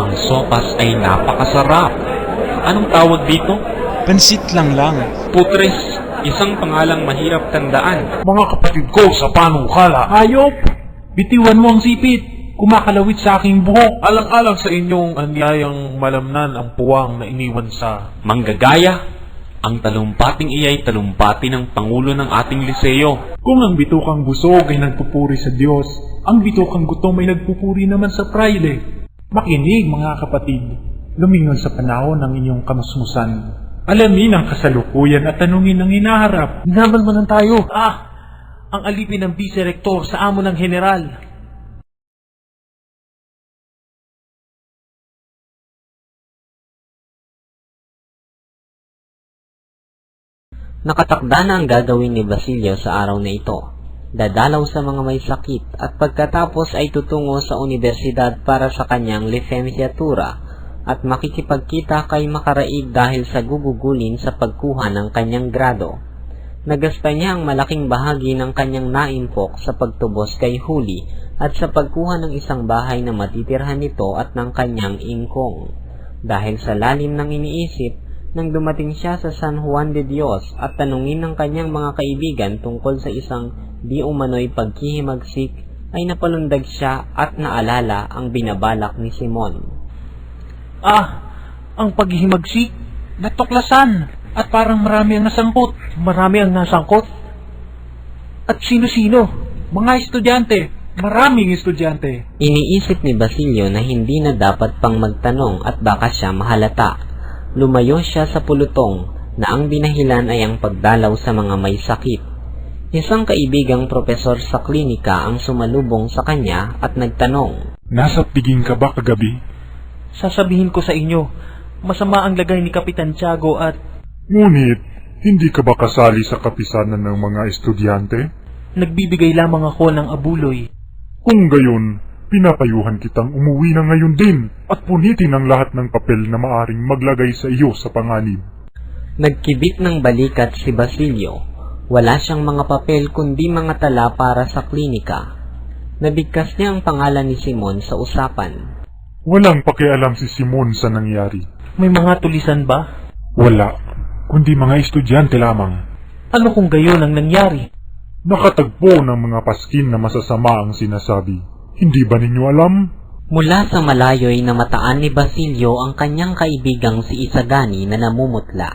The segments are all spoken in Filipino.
Ang sopas ay napakasarap. Anong tawag dito? Pansit lang lang. Putres, isang pangalang mahirap tandaan. Mga kapatid ko sa panukala. Hayop! Bitiwan mo ang sipit. Kumakalawit sa aking buhok. Alang-alang sa inyong anyayang malamnan ang puwang na iniwan sa... Manggagaya, ang talumpating iyay talumpati ng Pangulo ng ating liseyo. Kung ang bitukang busog ay nagpupuri sa Diyos, ang bitukang gutom ay nagpupuri naman sa praile. Makinig mga kapatid, lumingon sa panahon ng inyong kamusmusan. Alamin ang kasalukuyan at tanungin ang hinaharap. Naman mo tayo. Ah, ang alipin ng vice-rector sa amo ng general. Nakatakda na ang gagawin ni Basilio sa araw na ito. Dadalaw sa mga may sakit at pagkatapos ay tutungo sa universidad para sa kanyang lisensiatura at makikipagkita kay Makaraig dahil sa gugugulin sa pagkuha ng kanyang grado. Nagasta niya ang malaking bahagi ng kanyang naimpok sa pagtubos kay Huli at sa pagkuha ng isang bahay na matitirhan nito at ng kanyang ingkong. Dahil sa lalim ng iniisip, nang dumating siya sa San Juan de Dios at tanungin ng kanyang mga kaibigan tungkol sa isang di umano'y paghihimagsik, ay napalundag siya at naalala ang binabalak ni Simon. Ah, ang paghihimagsik, natuklasan, at parang marami ang nasangkot. Marami ang nasangkot? At sino-sino? Mga estudyante. Maraming estudyante. Iniisip ni Basilio na hindi na dapat pang magtanong at baka siya mahalata. Lumayo siya sa pulutong na ang binahilan ay ang pagdalaw sa mga may sakit. Isang kaibigang propesor sa klinika ang sumalubong sa kanya at nagtanong. Nasa piging ka ba kagabi? Sasabihin ko sa inyo, masama ang lagay ni Kapitan Tiago at Ngunit, hindi ka ba kasali sa kapisanan ng mga estudyante? nagbibigay lamang ako ng abuloy. Kung gayon, pinapayuhan kitang umuwi na ngayon din at punitin ang lahat ng papel na maaring maglagay sa iyo sa panganib. Nagkibit ng balikat si Basilio. Wala siyang mga papel kundi mga tala para sa klinika. Nabigkas niya ang pangalan ni Simon sa usapan. Walang pakialam si Simon sa nangyari. May mga tulisan ba? Wala, kundi mga estudyante lamang. Ano kung gayon ang nangyari? Nakatagpo ng mga paskin na masasama ang sinasabi. Hindi ba ninyo alam? Mula sa malayo'y namataan ni Basilio ang kanyang kaibigang si Isagani na namumutla.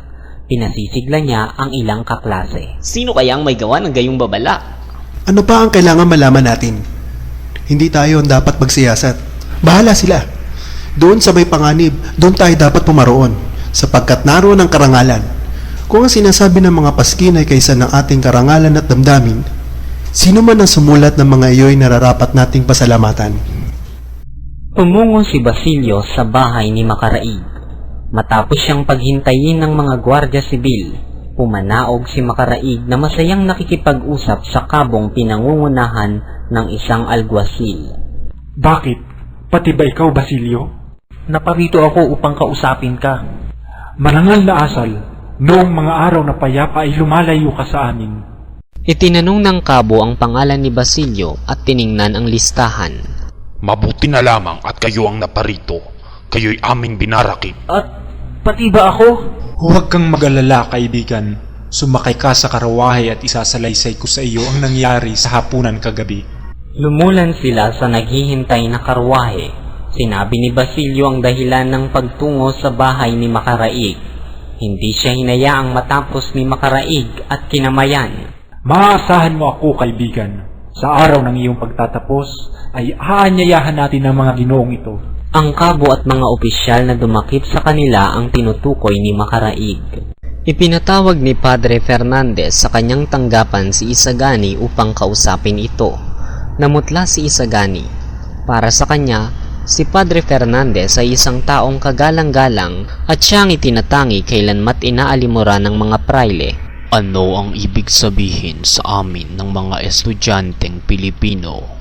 Pinasisigla niya ang ilang kaklase. Sino kaya ang may gawa ng gayong babala? Ano pa ang kailangan malaman natin? Hindi tayo ang dapat magsiyasat. Bahala sila. Doon sa may panganib, doon tayo dapat pumaroon, sapagkat naroon ang karangalan. Kung ang sinasabi ng mga paskin ay kaysa ng ating karangalan at damdamin, sino man ang sumulat ng mga iyo'y nararapat nating pasalamatan. Tumungo si Basilio sa bahay ni Makaraig. Matapos siyang paghintayin ng mga gwardya sibil, pumanaog si Makaraig na masayang nakikipag-usap sa kabong pinangungunahan ng isang alguasil. Bakit? Pati ba ikaw, Basilio? Naparito ako upang kausapin ka. Marangal na asal, noong mga araw na payapa ay lumalayo ka sa amin. Itinanong ng kabo ang pangalan ni Basilio at tiningnan ang listahan. Mabuti na lamang at kayo ang naparito. Kayo'y aming binarakit. At pati ba ako? Huwag kang mag-alala, kaibigan. Sumakay ka sa karawahe at isasalaysay ko sa iyo ang nangyari sa hapunan kagabi. Lumulan sila sa naghihintay na karwahe. Sinabi ni Basilio ang dahilan ng pagtungo sa bahay ni Makaraig. Hindi siya hinayaang matapos ni Makaraig at kinamayan. Maasahan mo ako, kaibigan. Sa araw ng iyong pagtatapos, ay aanyayahan natin ang mga ginoong ito. Ang kabo at mga opisyal na dumakip sa kanila ang tinutukoy ni Makaraig. Ipinatawag ni Padre Fernandez sa kanyang tanggapan si Isagani upang kausapin ito. Namutla si Isagani. Para sa kanya, si Padre Fernandez ay isang taong kagalang-galang at siyang itinatangi kailanmat inaalimura ng mga praile. Ano ang ibig sabihin sa amin ng mga estudyanteng Pilipino?